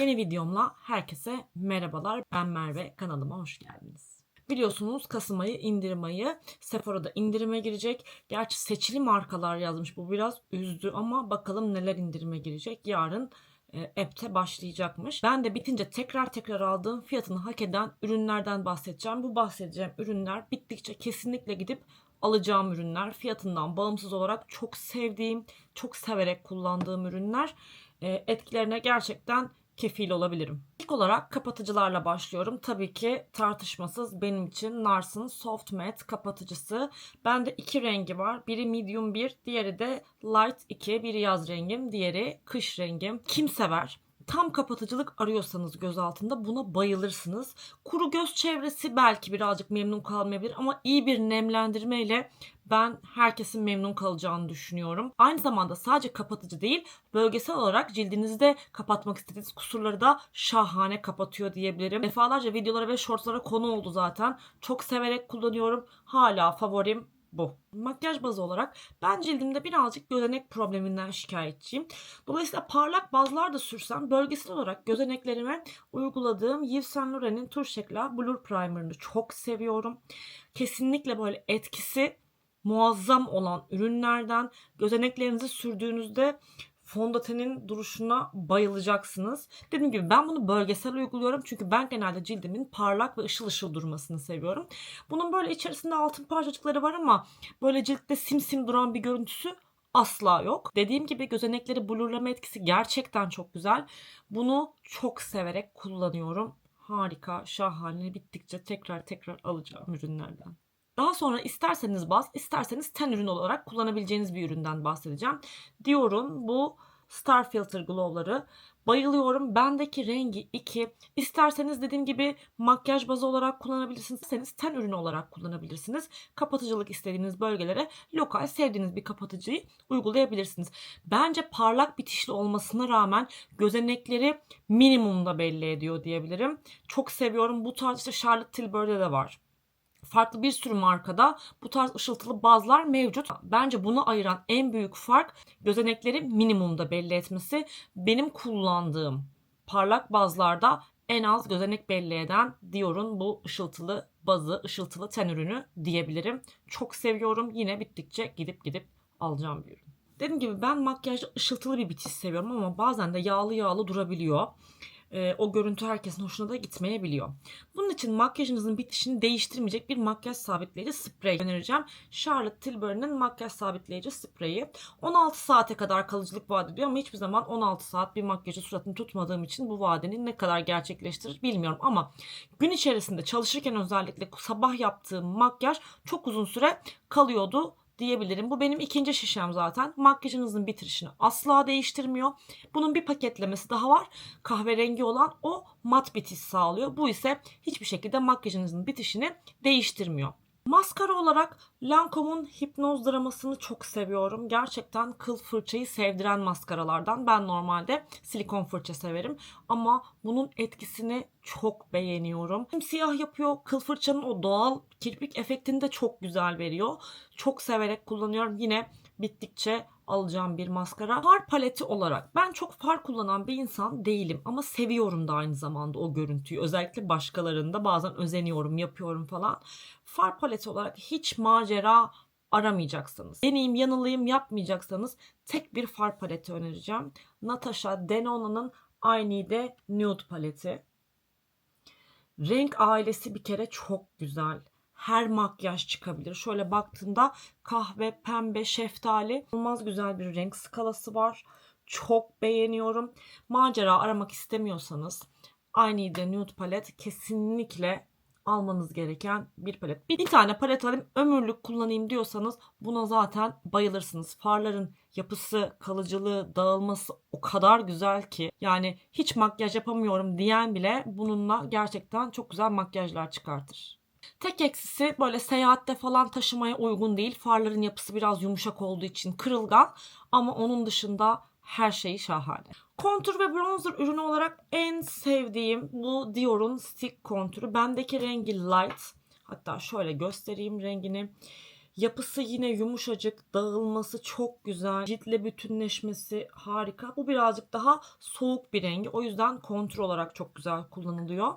Yeni videomla herkese merhabalar. Ben Merve. Kanalıma hoş geldiniz. Biliyorsunuz Kasım ayı indirim ayı. Sephora'da indirime girecek. Gerçi seçili markalar yazmış. Bu biraz üzdü ama bakalım neler indirime girecek. Yarın e, app'te başlayacakmış. Ben de bitince tekrar tekrar aldığım fiyatını hak eden ürünlerden bahsedeceğim. Bu bahsedeceğim ürünler bittikçe kesinlikle gidip alacağım ürünler. Fiyatından bağımsız olarak çok sevdiğim, çok severek kullandığım ürünler. E, etkilerine gerçekten kefil olabilirim. İlk olarak kapatıcılarla başlıyorum. Tabii ki tartışmasız benim için Nars'ın Soft Matte kapatıcısı. Bende iki rengi var. Biri medium 1, diğeri de light 2. Biri yaz rengim, diğeri kış rengim. Kim sever? Tam kapatıcılık arıyorsanız göz altında buna bayılırsınız. Kuru göz çevresi belki birazcık memnun kalmayabilir ama iyi bir nemlendirme ile ben herkesin memnun kalacağını düşünüyorum. Aynı zamanda sadece kapatıcı değil, bölgesel olarak cildinizde kapatmak istediğiniz kusurları da şahane kapatıyor diyebilirim. Defalarca videolara ve shortslara konu oldu zaten. Çok severek kullanıyorum. Hala favorim bu. Makyaj bazı olarak ben cildimde birazcık gözenek probleminden şikayetçiyim. Dolayısıyla parlak bazlar da sürsem bölgesel olarak gözeneklerime uyguladığım Yves Saint Laurent'in Tour Shekla Blur Primer'ını çok seviyorum. Kesinlikle böyle etkisi muazzam olan ürünlerden gözeneklerinizi sürdüğünüzde fondötenin duruşuna bayılacaksınız. Dediğim gibi ben bunu bölgesel uyguluyorum çünkü ben genelde cildimin parlak ve ışıl ışıl durmasını seviyorum. Bunun böyle içerisinde altın parçacıkları var ama böyle ciltte simsim duran bir görüntüsü asla yok. Dediğim gibi gözenekleri blurlama etkisi gerçekten çok güzel. Bunu çok severek kullanıyorum. Harika, şahane, bittikçe tekrar tekrar alacağım ürünlerden. Daha sonra isterseniz baz, isterseniz ten ürün olarak kullanabileceğiniz bir üründen bahsedeceğim. Dior'un bu Star Filter Glow'ları. Bayılıyorum. Bendeki rengi 2. İsterseniz dediğim gibi makyaj bazı olarak kullanabilirsiniz. İsterseniz ten ürünü olarak kullanabilirsiniz. Kapatıcılık istediğiniz bölgelere lokal sevdiğiniz bir kapatıcıyı uygulayabilirsiniz. Bence parlak bitişli olmasına rağmen gözenekleri minimumda belli ediyor diyebilirim. Çok seviyorum. Bu tarz işte Charlotte Tilbury'de de var farklı bir sürü markada bu tarz ışıltılı bazlar mevcut. Bence bunu ayıran en büyük fark gözenekleri minimumda belli etmesi. Benim kullandığım parlak bazlarda en az gözenek belli eden Dior'un bu ışıltılı bazı, ışıltılı ten ürünü diyebilirim. Çok seviyorum. Yine bittikçe gidip gidip alacağım bir ürün. Dediğim gibi ben makyajda ışıltılı bir bitiş seviyorum ama bazen de yağlı yağlı durabiliyor e, o görüntü herkesin hoşuna da gitmeyebiliyor. Bunun için makyajınızın bitişini değiştirmeyecek bir makyaj sabitleyici sprey önereceğim. Charlotte Tilbury'nin makyaj sabitleyici spreyi. 16 saate kadar kalıcılık vaat ediyor ama hiçbir zaman 16 saat bir makyajı suratını tutmadığım için bu vadenin ne kadar gerçekleştirir bilmiyorum ama gün içerisinde çalışırken özellikle sabah yaptığım makyaj çok uzun süre kalıyordu diyebilirim. Bu benim ikinci şişem zaten. Makyajınızın bitirişini asla değiştirmiyor. Bunun bir paketlemesi daha var. Kahverengi olan o mat bitiş sağlıyor. Bu ise hiçbir şekilde makyajınızın bitişini değiştirmiyor. Maskara olarak Lancome'un hipnoz dramasını çok seviyorum. Gerçekten kıl fırçayı sevdiren maskaralardan. Ben normalde silikon fırça severim ama bunun etkisini çok beğeniyorum. Siyah yapıyor. Kıl fırçanın o doğal kirpik efektini de çok güzel veriyor. Çok severek kullanıyorum. Yine bittikçe alacağım bir maskara. Far paleti olarak ben çok far kullanan bir insan değilim ama seviyorum da aynı zamanda o görüntüyü. Özellikle başkalarında bazen özeniyorum, yapıyorum falan. Far paleti olarak hiç macera aramayacaksınız. Deneyim, yanılayım yapmayacaksanız tek bir far paleti önereceğim. Natasha Denona'nın I Need Nude paleti. Renk ailesi bir kere çok güzel her makyaj çıkabilir. Şöyle baktığında kahve, pembe, şeftali olmaz güzel bir renk skalası var. Çok beğeniyorum. Macera aramak istemiyorsanız aynı de nude palet kesinlikle almanız gereken bir palet. Bir, bir tane palet alayım ömürlük kullanayım diyorsanız buna zaten bayılırsınız. Farların yapısı, kalıcılığı, dağılması o kadar güzel ki yani hiç makyaj yapamıyorum diyen bile bununla gerçekten çok güzel makyajlar çıkartır. Tek eksisi böyle seyahatte falan taşımaya uygun değil. Farların yapısı biraz yumuşak olduğu için kırılgan ama onun dışında her şeyi şahane. Kontur ve bronzer ürünü olarak en sevdiğim bu Dior'un stick kontürü. Bendeki rengi light. Hatta şöyle göstereyim rengini. Yapısı yine yumuşacık, dağılması çok güzel, ciltle bütünleşmesi harika. Bu birazcık daha soğuk bir rengi. O yüzden kontrol olarak çok güzel kullanılıyor.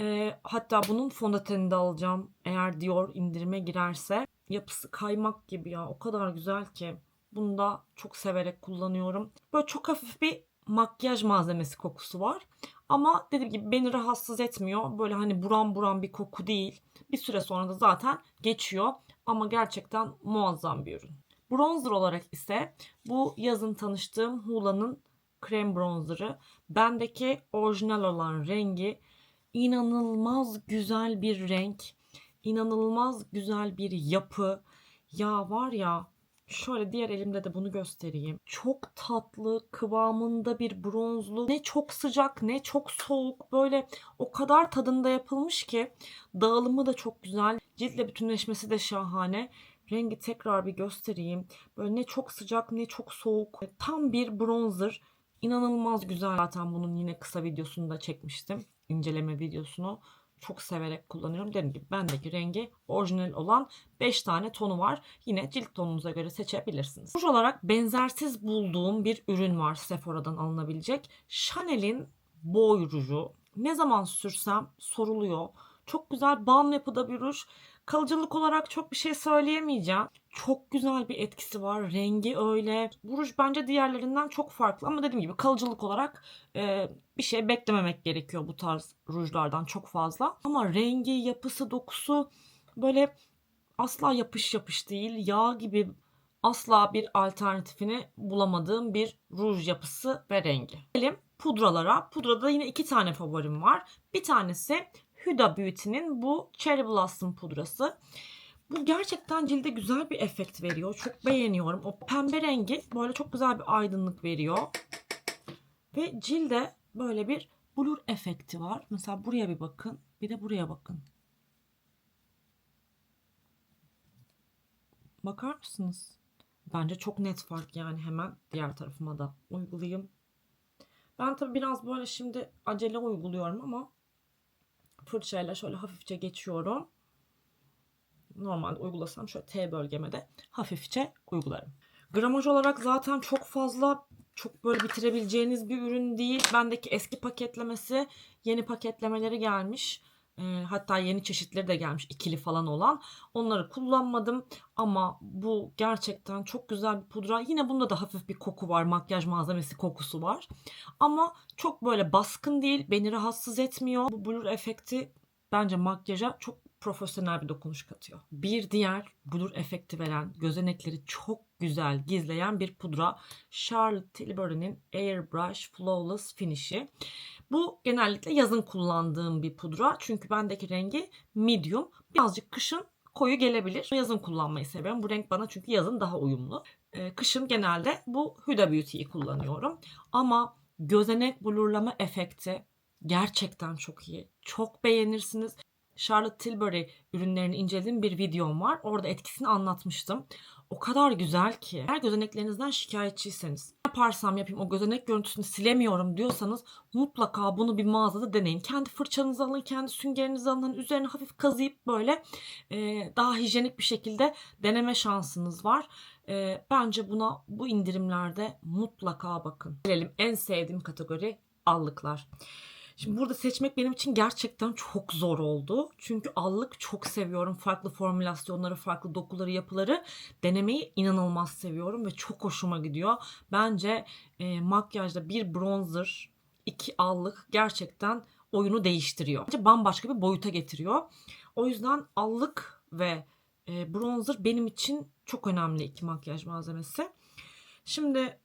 Ee, hatta bunun fondötenini de alacağım eğer Dior indirime girerse. Yapısı kaymak gibi ya o kadar güzel ki. Bunu da çok severek kullanıyorum. Böyle çok hafif bir makyaj malzemesi kokusu var. Ama dediğim gibi beni rahatsız etmiyor. Böyle hani buram buram bir koku değil. Bir süre sonra da zaten geçiyor. Ama gerçekten muazzam bir ürün. Bronzer olarak ise bu yazın tanıştığım Hula'nın krem bronzerı. Bendeki orijinal olan rengi inanılmaz güzel bir renk. inanılmaz güzel bir yapı. Ya var ya Şöyle diğer elimde de bunu göstereyim. Çok tatlı, kıvamında bir bronzlu. Ne çok sıcak ne çok soğuk. Böyle o kadar tadında yapılmış ki dağılımı da çok güzel. Ciltle bütünleşmesi de şahane. Rengi tekrar bir göstereyim. Böyle ne çok sıcak ne çok soğuk. Tam bir bronzer. İnanılmaz güzel. Zaten bunun yine kısa videosunu da çekmiştim. İnceleme videosunu çok severek kullanıyorum. Dediğim gibi bendeki rengi orijinal olan 5 tane tonu var. Yine cilt tonunuza göre seçebilirsiniz. Ruj olarak benzersiz bulduğum bir ürün var Sephora'dan alınabilecek. Chanel'in boy ruju. Ne zaman sürsem soruluyor. Çok güzel balm yapıda bir ruj. Kalıcılık olarak çok bir şey söyleyemeyeceğim. Çok güzel bir etkisi var. Rengi öyle. Bu ruj bence diğerlerinden çok farklı. Ama dediğim gibi kalıcılık olarak e, bir şey beklememek gerekiyor bu tarz rujlardan çok fazla. Ama rengi, yapısı, dokusu böyle asla yapış yapış değil. Yağ gibi asla bir alternatifini bulamadığım bir ruj yapısı ve rengi. Gelelim pudralara. Pudrada yine iki tane favorim var. Bir tanesi Huda Beauty'nin bu Cherry Blossom pudrası. Bu gerçekten cilde güzel bir efekt veriyor. Çok beğeniyorum. O pembe rengi böyle çok güzel bir aydınlık veriyor. Ve cilde böyle bir blur efekti var. Mesela buraya bir bakın. Bir de buraya bakın. Bakar mısınız? Bence çok net fark yani hemen diğer tarafıma da uygulayayım. Ben tabii biraz böyle şimdi acele uyguluyorum ama fırçayla şöyle hafifçe geçiyorum. Normalde uygulasam şöyle T bölgeme de hafifçe uygularım. Gramaj olarak zaten çok fazla çok böyle bitirebileceğiniz bir ürün değil. Bendeki eski paketlemesi yeni paketlemeleri gelmiş. E, hatta yeni çeşitleri de gelmiş ikili falan olan. Onları kullanmadım ama bu gerçekten çok güzel bir pudra. Yine bunda da hafif bir koku var. Makyaj malzemesi kokusu var. Ama çok böyle baskın değil. Beni rahatsız etmiyor. Bu blur efekti bence makyaja çok profesyonel bir dokunuş katıyor. Bir diğer blur efekti veren, gözenekleri çok güzel gizleyen bir pudra. Charlotte Tilbury'nin Airbrush Flawless Finish'i. Bu genellikle yazın kullandığım bir pudra. Çünkü bendeki rengi medium. Birazcık kışın koyu gelebilir. Yazın kullanmayı seviyorum. Bu renk bana çünkü yazın daha uyumlu. Ee, kışın genelde bu Huda Beauty'yi kullanıyorum. Ama gözenek blurlama efekti gerçekten çok iyi. Çok beğenirsiniz. Charlotte Tilbury ürünlerini incelediğim bir videom var. Orada etkisini anlatmıştım. O kadar güzel ki. Eğer gözeneklerinizden şikayetçiyseniz yaparsam yapayım o gözenek görüntüsünü silemiyorum diyorsanız mutlaka bunu bir mağazada deneyin. Kendi fırçanızı alın, kendi süngerinizi alın. Hani üzerine hafif kazıyıp böyle e, daha hijyenik bir şekilde deneme şansınız var. E, bence buna bu indirimlerde mutlaka bakın. Gelelim en sevdiğim kategori allıklar. Şimdi burada seçmek benim için gerçekten çok zor oldu. Çünkü allık çok seviyorum. Farklı formülasyonları, farklı dokuları, yapıları denemeyi inanılmaz seviyorum ve çok hoşuma gidiyor. Bence e, makyajda bir bronzer, iki allık gerçekten oyunu değiştiriyor. Bence bambaşka bir boyuta getiriyor. O yüzden allık ve e, bronzer benim için çok önemli iki makyaj malzemesi. Şimdi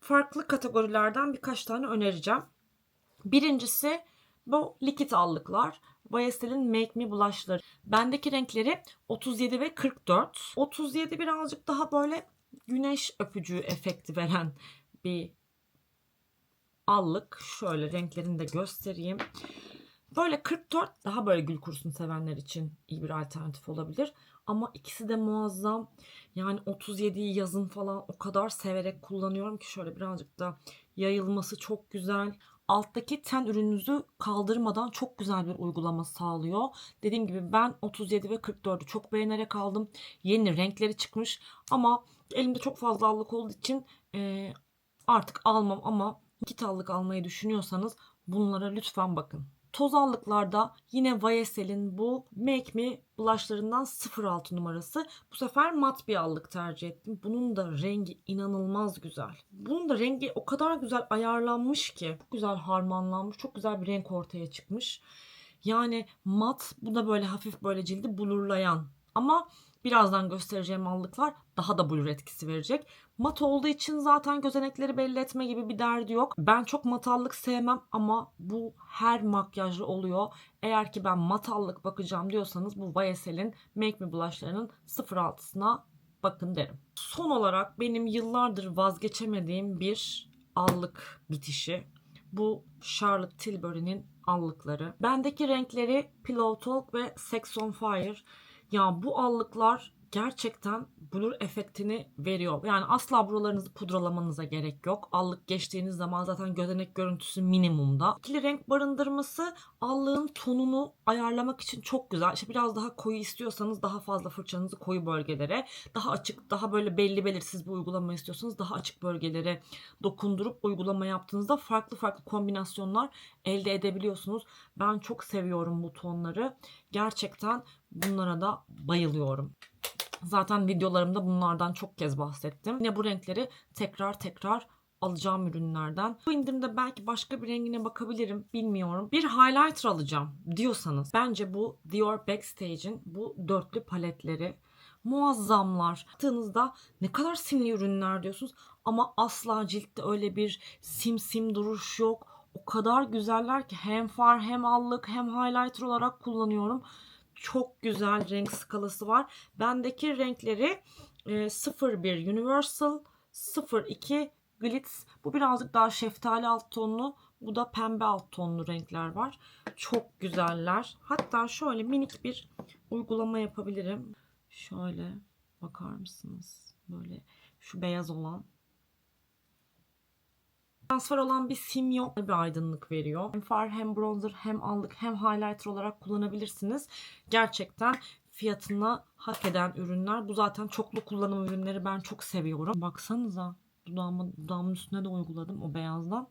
farklı kategorilerden birkaç tane önereceğim. Birincisi bu likit allıklar. Estel'in Make Me blushları. Bendeki renkleri 37 ve 44. 37 birazcık daha böyle güneş öpücüğü efekti veren bir allık. Şöyle renklerini de göstereyim. Böyle 44 daha böyle gül kurusun sevenler için iyi bir alternatif olabilir. Ama ikisi de muazzam. Yani 37'yi yazın falan o kadar severek kullanıyorum ki şöyle birazcık da yayılması çok güzel alttaki ten ürününüzü kaldırmadan çok güzel bir uygulama sağlıyor. Dediğim gibi ben 37 ve 44'ü çok beğenerek aldım. Yeni renkleri çıkmış ama elimde çok fazla allık olduğu için e, artık almam ama iki allık almayı düşünüyorsanız bunlara lütfen bakın. Toz allıklarda yine YSL'in bu Make Me blushlarından 06 numarası. Bu sefer mat bir allık tercih ettim. Bunun da rengi inanılmaz güzel. Bunun da rengi o kadar güzel ayarlanmış ki. Çok güzel harmanlanmış. Çok güzel bir renk ortaya çıkmış. Yani mat bu da böyle hafif böyle cildi blurlayan. Ama birazdan göstereceğim allıklar daha da blur etkisi verecek. Mat olduğu için zaten gözenekleri belli etme gibi bir derdi yok. Ben çok matallık sevmem ama bu her makyajlı oluyor. Eğer ki ben matallık bakacağım diyorsanız bu YSL'in Make Me blushlarının 06'sına bakın derim. Son olarak benim yıllardır vazgeçemediğim bir allık bitişi. Bu Charlotte Tilbury'nin allıkları. Bendeki renkleri Pillow Talk ve Sex on Fire. Ya bu allıklar gerçekten blur efektini veriyor. Yani asla buralarınızı pudralamanıza gerek yok. Allık geçtiğiniz zaman zaten gözenek görüntüsü minimumda. İkili renk barındırması allığın tonunu ayarlamak için çok güzel. İşte biraz daha koyu istiyorsanız daha fazla fırçanızı koyu bölgelere, daha açık, daha böyle belli belirsiz bir uygulama istiyorsanız daha açık bölgelere dokundurup uygulama yaptığınızda farklı farklı kombinasyonlar elde edebiliyorsunuz. Ben çok seviyorum bu tonları. Gerçekten bunlara da bayılıyorum. Zaten videolarımda bunlardan çok kez bahsettim. Yine bu renkleri tekrar tekrar alacağım ürünlerden. Bu indirimde belki başka bir rengine bakabilirim bilmiyorum. Bir highlighter alacağım diyorsanız bence bu Dior Backstage'in bu dörtlü paletleri muazzamlar. Baktığınızda ne kadar simli ürünler diyorsunuz ama asla ciltte öyle bir sim sim duruş yok. O kadar güzeller ki hem far hem allık hem highlighter olarak kullanıyorum çok güzel renk skalası var. Bendeki renkleri e, 01 Universal, 02 Glitz. Bu birazcık daha şeftali alt tonlu. Bu da pembe alt tonlu renkler var. Çok güzeller. Hatta şöyle minik bir uygulama yapabilirim. Şöyle bakar mısınız? Böyle şu beyaz olan transfer olan bir sim yok. Bir aydınlık veriyor. Hem far hem bronzer hem allık hem highlighter olarak kullanabilirsiniz. Gerçekten fiyatına hak eden ürünler. Bu zaten çoklu kullanım ürünleri ben çok seviyorum. Baksanıza dudağıma, dudağımın üstüne de uyguladım o beyazdan.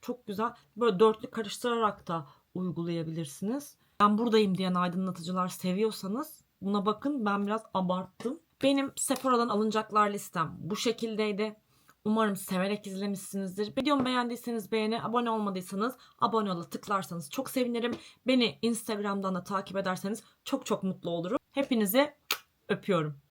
Çok güzel. Böyle dörtlü karıştırarak da uygulayabilirsiniz. Ben buradayım diyen aydınlatıcılar seviyorsanız buna bakın. Ben biraz abarttım. Benim Sephora'dan alınacaklar listem bu şekildeydi. Umarım severek izlemişsinizdir. Videomu beğendiyseniz beğeni, abone olmadıysanız abone ola tıklarsanız çok sevinirim. Beni Instagram'dan da takip ederseniz çok çok mutlu olurum. Hepinizi öpüyorum.